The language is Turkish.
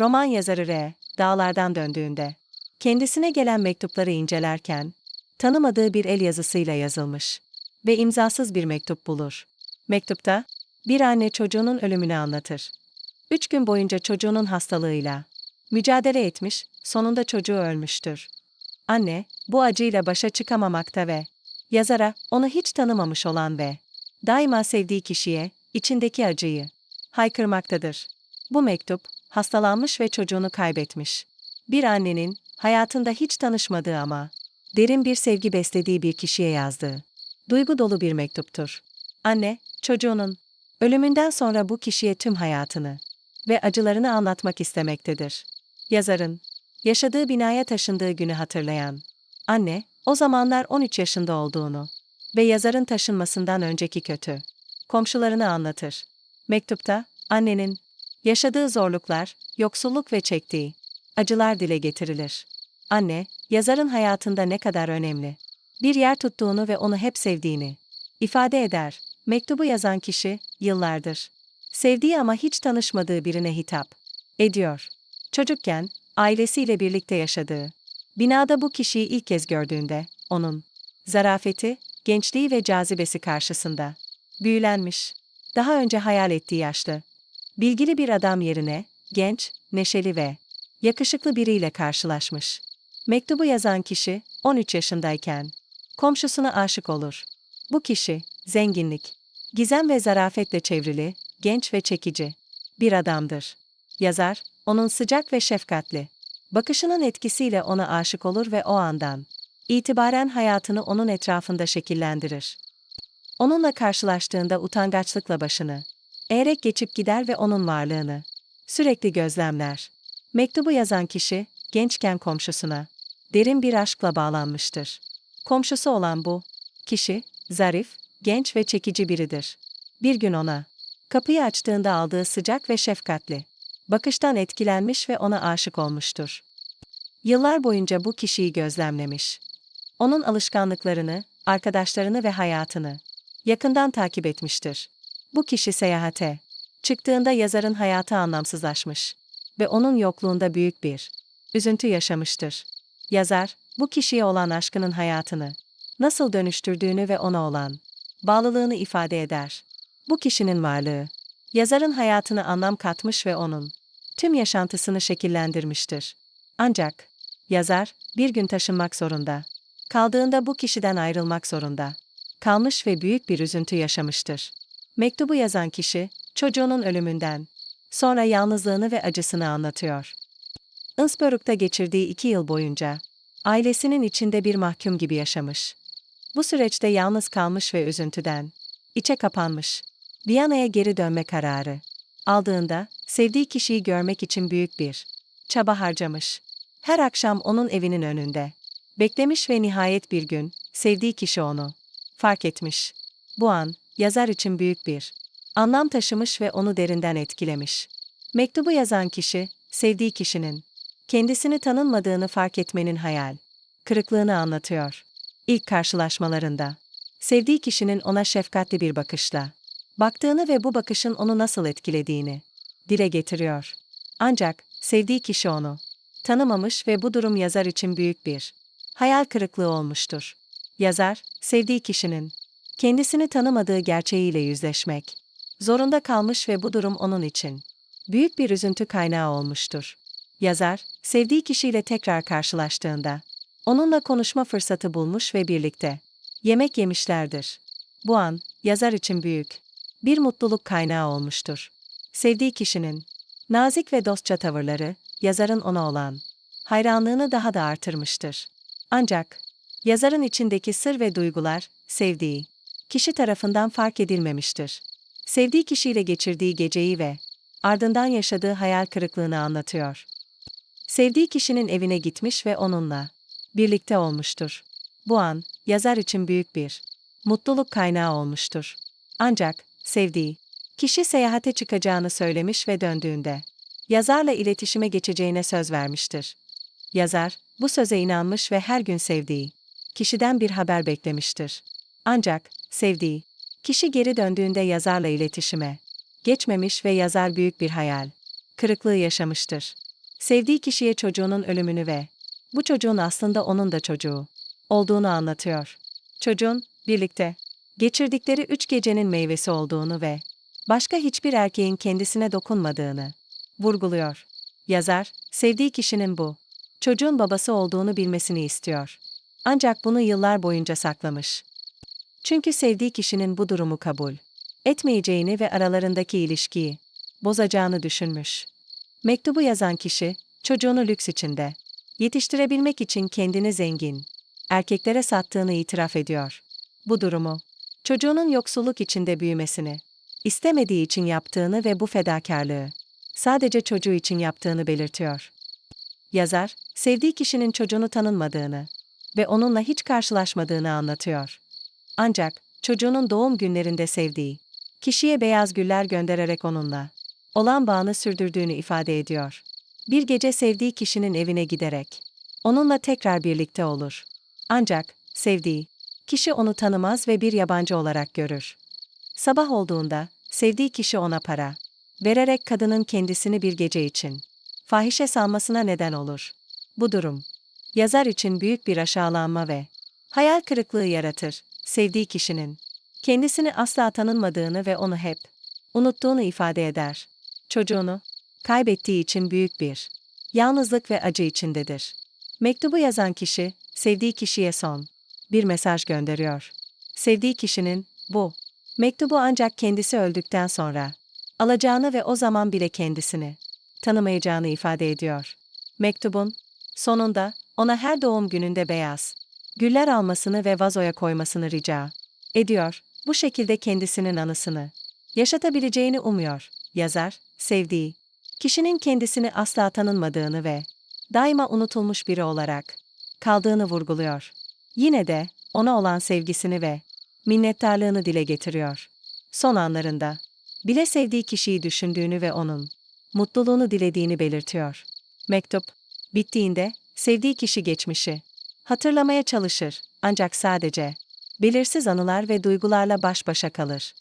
roman yazarı R. dağlardan döndüğünde, kendisine gelen mektupları incelerken, tanımadığı bir el yazısıyla yazılmış ve imzasız bir mektup bulur. Mektupta, bir anne çocuğunun ölümünü anlatır. Üç gün boyunca çocuğunun hastalığıyla mücadele etmiş, sonunda çocuğu ölmüştür. Anne, bu acıyla başa çıkamamakta ve yazara onu hiç tanımamış olan ve daima sevdiği kişiye içindeki acıyı haykırmaktadır. Bu mektup, hastalanmış ve çocuğunu kaybetmiş. Bir annenin hayatında hiç tanışmadığı ama derin bir sevgi beslediği bir kişiye yazdığı duygu dolu bir mektuptur. Anne, çocuğunun ölümünden sonra bu kişiye tüm hayatını ve acılarını anlatmak istemektedir. Yazarın yaşadığı binaya taşındığı günü hatırlayan anne, o zamanlar 13 yaşında olduğunu ve yazarın taşınmasından önceki kötü komşularını anlatır. Mektupta annenin yaşadığı zorluklar, yoksulluk ve çektiği acılar dile getirilir. Anne, yazarın hayatında ne kadar önemli bir yer tuttuğunu ve onu hep sevdiğini ifade eder. Mektubu yazan kişi yıllardır sevdiği ama hiç tanışmadığı birine hitap ediyor. Çocukken ailesiyle birlikte yaşadığı binada bu kişiyi ilk kez gördüğünde onun zarafeti, gençliği ve cazibesi karşısında büyülenmiş. Daha önce hayal ettiği yaşlı, bilgili bir adam yerine genç, neşeli ve yakışıklı biriyle karşılaşmış. Mektubu yazan kişi 13 yaşındayken komşusuna aşık olur. Bu kişi zenginlik, gizem ve zarafetle çevrili, genç ve çekici bir adamdır. Yazar, onun sıcak ve şefkatli bakışının etkisiyle ona aşık olur ve o andan itibaren hayatını onun etrafında şekillendirir. Onunla karşılaştığında utangaçlıkla başını eğerek geçip gider ve onun varlığını sürekli gözlemler. Mektubu yazan kişi, gençken komşusuna derin bir aşkla bağlanmıştır. Komşusu olan bu kişi, zarif, genç ve çekici biridir. Bir gün ona kapıyı açtığında aldığı sıcak ve şefkatli bakıştan etkilenmiş ve ona aşık olmuştur. Yıllar boyunca bu kişiyi gözlemlemiş. Onun alışkanlıklarını, arkadaşlarını ve hayatını yakından takip etmiştir. Bu kişi seyahate çıktığında yazarın hayatı anlamsızlaşmış ve onun yokluğunda büyük bir üzüntü yaşamıştır. Yazar, bu kişiye olan aşkının hayatını nasıl dönüştürdüğünü ve ona olan bağlılığını ifade eder. Bu kişinin varlığı, yazarın hayatına anlam katmış ve onun tüm yaşantısını şekillendirmiştir. Ancak, yazar, bir gün taşınmak zorunda. Kaldığında bu kişiden ayrılmak zorunda. Kalmış ve büyük bir üzüntü yaşamıştır. Mektubu yazan kişi, çocuğunun ölümünden, sonra yalnızlığını ve acısını anlatıyor. Innsbruck'ta geçirdiği iki yıl boyunca, ailesinin içinde bir mahkum gibi yaşamış. Bu süreçte yalnız kalmış ve üzüntüden, içe kapanmış. Viyana'ya geri dönme kararı aldığında, sevdiği kişiyi görmek için büyük bir çaba harcamış. Her akşam onun evinin önünde. Beklemiş ve nihayet bir gün, sevdiği kişi onu fark etmiş. Bu an, yazar için büyük bir anlam taşımış ve onu derinden etkilemiş. Mektubu yazan kişi, sevdiği kişinin kendisini tanınmadığını fark etmenin hayal kırıklığını anlatıyor. İlk karşılaşmalarında sevdiği kişinin ona şefkatli bir bakışla baktığını ve bu bakışın onu nasıl etkilediğini dile getiriyor. Ancak sevdiği kişi onu tanımamış ve bu durum yazar için büyük bir hayal kırıklığı olmuştur. Yazar, sevdiği kişinin kendisini tanımadığı gerçeğiyle yüzleşmek zorunda kalmış ve bu durum onun için büyük bir üzüntü kaynağı olmuştur. Yazar, sevdiği kişiyle tekrar karşılaştığında onunla konuşma fırsatı bulmuş ve birlikte yemek yemişlerdir. Bu an yazar için büyük bir mutluluk kaynağı olmuştur. Sevdiği kişinin nazik ve dostça tavırları yazarın ona olan hayranlığını daha da artırmıştır. Ancak yazarın içindeki sır ve duygular sevdiği kişi tarafından fark edilmemiştir. Sevdiği kişiyle geçirdiği geceyi ve ardından yaşadığı hayal kırıklığını anlatıyor. Sevdiği kişinin evine gitmiş ve onunla birlikte olmuştur. Bu an yazar için büyük bir mutluluk kaynağı olmuştur. Ancak sevdiği kişi seyahate çıkacağını söylemiş ve döndüğünde yazarla iletişime geçeceğine söz vermiştir. Yazar bu söze inanmış ve her gün sevdiği kişiden bir haber beklemiştir. Ancak sevdiği kişi geri döndüğünde yazarla iletişime geçmemiş ve yazar büyük bir hayal kırıklığı yaşamıştır. sevdiği kişiye çocuğunun ölümünü ve bu çocuğun aslında onun da çocuğu olduğunu anlatıyor. Çocuğun, birlikte, geçirdikleri üç gecenin meyvesi olduğunu ve başka hiçbir erkeğin kendisine dokunmadığını vurguluyor. Yazar, sevdiği kişinin bu, çocuğun babası olduğunu bilmesini istiyor. Ancak bunu yıllar boyunca saklamış. Çünkü sevdiği kişinin bu durumu kabul etmeyeceğini ve aralarındaki ilişkiyi bozacağını düşünmüş. Mektubu yazan kişi, çocuğunu lüks içinde yetiştirebilmek için kendini zengin erkeklere sattığını itiraf ediyor. Bu durumu, çocuğunun yoksulluk içinde büyümesini istemediği için yaptığını ve bu fedakarlığı sadece çocuğu için yaptığını belirtiyor. Yazar, sevdiği kişinin çocuğunu tanınmadığını ve onunla hiç karşılaşmadığını anlatıyor. Ancak çocuğunun doğum günlerinde sevdiği kişiye beyaz güller göndererek onunla olan bağını sürdürdüğünü ifade ediyor. Bir gece sevdiği kişinin evine giderek onunla tekrar birlikte olur. Ancak sevdiği kişi onu tanımaz ve bir yabancı olarak görür. Sabah olduğunda sevdiği kişi ona para vererek kadının kendisini bir gece için fahişe salmasına neden olur. Bu durum yazar için büyük bir aşağılanma ve hayal kırıklığı yaratır. Sevdiği kişinin kendisini asla tanınmadığını ve onu hep unuttuğunu ifade eder. Çocuğunu kaybettiği için büyük bir yalnızlık ve acı içindedir. Mektubu yazan kişi sevdiği kişiye son bir mesaj gönderiyor. Sevdiği kişinin bu mektubu ancak kendisi öldükten sonra alacağını ve o zaman bile kendisini tanımayacağını ifade ediyor. Mektubun sonunda ona her doğum gününde beyaz güller almasını ve vazoya koymasını rica ediyor. Bu şekilde kendisinin anısını yaşatabileceğini umuyor. Yazar, sevdiği kişinin kendisini asla tanınmadığını ve daima unutulmuş biri olarak kaldığını vurguluyor. Yine de ona olan sevgisini ve minnettarlığını dile getiriyor. Son anlarında bile sevdiği kişiyi düşündüğünü ve onun mutluluğunu dilediğini belirtiyor. Mektup bittiğinde sevdiği kişi geçmişi hatırlamaya çalışır ancak sadece belirsiz anılar ve duygularla baş başa kalır.